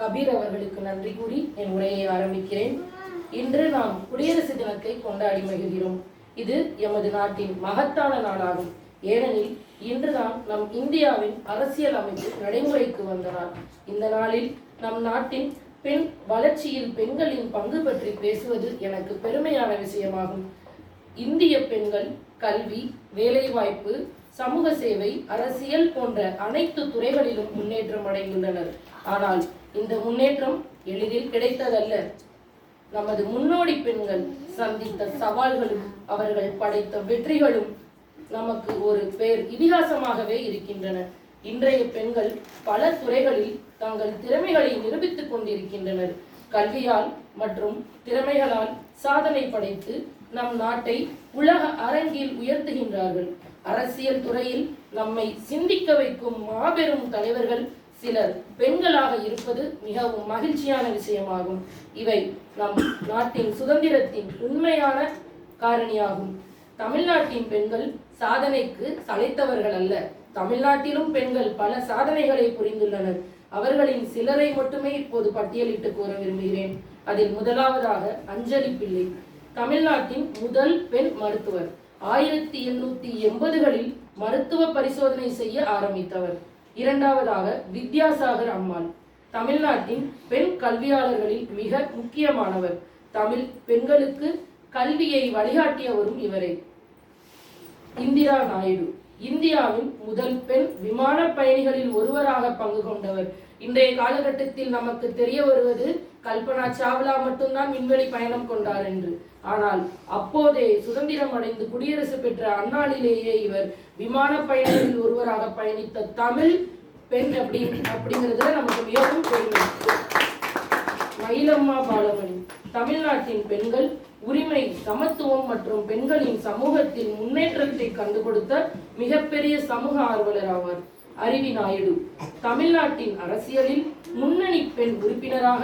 கபீர் அவர்களுக்கு நன்றி கூறி என் உரையை ஆரம்பிக்கிறேன். இன்று நாம் குடியரசு தினத்தை கொண்டாடி மகிழ்கிறோம். இது எமது நாட்டின் மகத்தான நாளாகும். ஏனெனில் இன்றுதான் நம் இந்தியாவின் அரசியல் அமைப்பு நடைமுறைக்கு வந்த நாள். இந்த நாளில் நம் நாட்டின் பெண் வளர்ச்சியில் பெண்களின் பங்கு பற்றி பேசுவது எனக்கு பெருமையான விஷயமாகும். இந்திய பெண்கள் கல்வி வேலைவாய்ப்பு சமூக சேவை அரசியல் போன்ற அனைத்து துறைகளிலும் முன்னேற்றம் அடைந்துள்ளனர். ஆனால் இந்த முன்னேற்றம் எளிதில் கிடைத்ததல்ல. நமது முன்னோடி பெண்கள் சந்தித்த சவால்களும் அவர்கள் படைத்த வெற்றிகளும் நமக்கு ஒரு பேர் இதிகாசமாகவே இருக்கின்றன. இன்றைய பெண்கள் பல துறைகளில் தங்கள் திறமைகளை நிரூபித்துக் கொண்டிருக்கின்றனர். கல்வியால் மற்றும் திறமைகளால் சாதனை படைத்து நம் நாட்டை உலக அரங்கில் உயர்த்துகின்றார்கள். அரசியல் துறையில் நம்மை சிந்திக்க வைக்கும் மாபெரும் தலைவர்கள் சிலர் பெண்களாக இருப்பது மிகவும் மகிழ்ச்சியான விஷயமாகும். இவை நம் நாட்டின் சுதந்திரத்தின் உண்மையான காரணியாகும். தமிழ்நாட்டின் பெண்கள் சாதனைக்கு சளைத்தவர்கள் அல்ல. தமிழ்நாட்டிலும் பெண்கள் பல சாதனைகளை புரிந்துள்ளனர். அவர்களின் சிலரை மட்டுமே இப்போது பட்டியலிட்டு கூற விரும்புகிறேன். அதில் முதலாவதாக அஞ்சலி பிள்ளை தமிழ்நாட்டின் முதல் பெண் மருத்துவர். ஆயிரத்தி எண்ணூத்தி எண்பதுகளில் மருத்துவ பரிசோதனை செய்ய ஆரம்பித்தவர். இரண்டாவதாக வித்யாசாகர் அம்மாள். தமிழ்நாட்டின் பெண் கல்வியாளர்களில் மிக முக்கியமானவர். தமிழ் பெண்களுக்கு கல்வியை வழிகாட்டியவரும் இவரே. இந்திரா நாயுடு. இந்தியாவின் முதல் பெண் விமான பயணிகளில் ஒருவராக பங்கு கொண்டவர். இன்றைய காலகட்டத்தில் நமக்கு தெரிய வருவது கல்பனா சாவ்லா மட்டும்தான் விண்வெளி பயணம் கொண்டார் என்று. ஆனால் அப்போதே சுதந்திரம் அடைந்து குடியரசு பெற்ற அந்நாளிலேயே இவர் விமான பயணத்தில் ஒருவராக பயணித்த தமிழ் பெண் அப்படி அப்படிங்கிறதுல நமக்கு மிகவும் பெருமை. மயிலம்மா பாலமணி தமிழ்நாட்டின் பெண்கள் உரிமை சமத்துவம் மற்றும் பெண்களின் சமூகத்தின் முன்னேற்றத்தை கண்டு கொடுத்த மிகப்பெரிய சமூக ஆர்வலர் ஆவார். அருவி நாயுடு தமிழ்நாட்டின் அரசியலில் முன்னணி பெண் உறுப்பினராக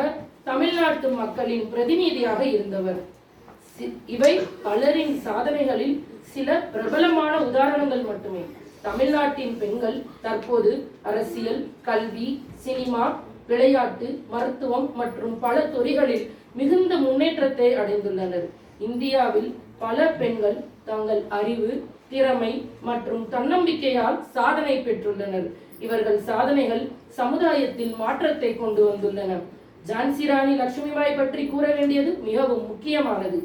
தமிழ்நாட்டு மக்களின் பிரதிநிதியாக இருந்தவர். இவை பலரின் சாதனைகளில் சில பிரபலமான உதாரணங்கள் மட்டுமே. தமிழ்நாட்டின் பெண்கள் தற்போது அரசியல் கல்வி சினிமா விளையாட்டு மருத்துவம் மற்றும் பல துறைகளில் மிகுந்த முன்னேற்றத்தை அடைந்துள்ளனர். இந்தியாவில் பல பெண்கள் தங்கள் அறிவு திறமை மற்றும் தன்னம்பிக்கையால் சாதனை பெற்றுள்ளனர். இவர்கள் சாதனைகள் சமுதாயத்தில் மாற்றத்தை கொண்டு வந்துள்ளன. ஜான்சி ராணி லட்சுமிபாய் பற்றி கூற வேண்டியது மிகவும் முக்கியமானது.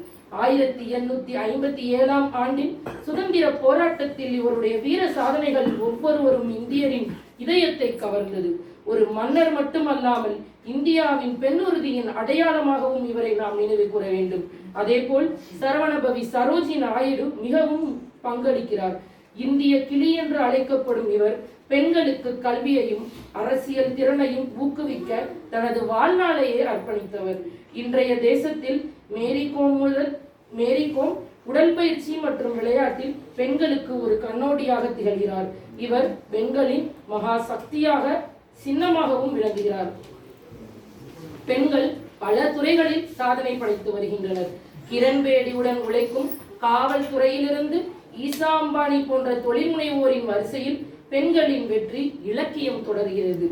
ஆயிரத்தி எண்ணூத்தி ஐம்பத்தி ஏழாம் ஆண்டின் சுதந்திர போராட்டத்தில் இவருடைய வீர சாதனைகள் ஒவ்வொருவரும் இந்தியரின் இதயத்தை கவர்ந்தது. ஒரு மன்னர் மட்டுமல்லாமல் இந்தியாவின் பெண்ணுறுதியின் அடையாளமாகவும் இவரை நாம் நினைவு கூற வேண்டும். அதேபோல் சரவணபவி சரோஜி நாயுடு மிகவும் பங்களிக்கிறார். இந்திய கிளி என்று அழைக்கப்படும் இவர் பெண்களுக்கு கல்வியையும் அரசியல் திறனையும் ஊக்குவிக்க தனது வாழ்நாளையே அர்ப்பணித்தவர். இன்றைய தேசத்தில் மேரி கோம் முதல் மேரி கோம் உடற்பயிற்சி மற்றும் விளையாட்டில் பெண்களுக்கு ஒரு கண்ணோடியாக திகழ்கிறார். இவர் பெண்களின் மகா சக்தியாக சின்னமாகவும் விளங்குகிறார். பெண்கள் பல துறைகளில் சாதனை படைத்து வருகின்றனர். கிரண்பேடியுடன் உழைக்கும் காவல்துறையிலிருந்து ஈசா அம்பானி போன்ற தொழில் முனைவோரின் வரிசையில் பெண்களின் வெற்றி இலக்கியம் தொடர்கிறது.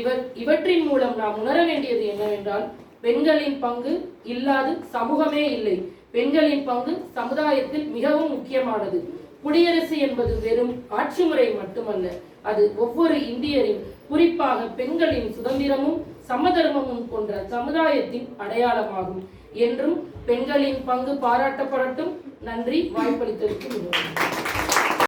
இவர் இவற்றின் மூலம் நாம் உணர வேண்டியது என்னவென்றால் பெண்களின் பங்கு இல்லாது சமூகமே இல்லை. பெண்களின் பங்கு சமுதாயத்தில் மிகவும் முக்கியமானது. குடியரசு என்பது வெறும் ஆட்சி முறை மட்டுமல்ல அது ஒவ்வொரு இந்தியரின் குறிப்பாக பெண்களின் சுதந்திரமும் சமதர்மமும் கொண்ட சமுதாயத்தின் அடையாளமாகும். என்றும் பெண்களின் பங்கு பாராட்டப்படட்டும் நன்றி. வாய்ப்பளித்ததற்கு மிகவும்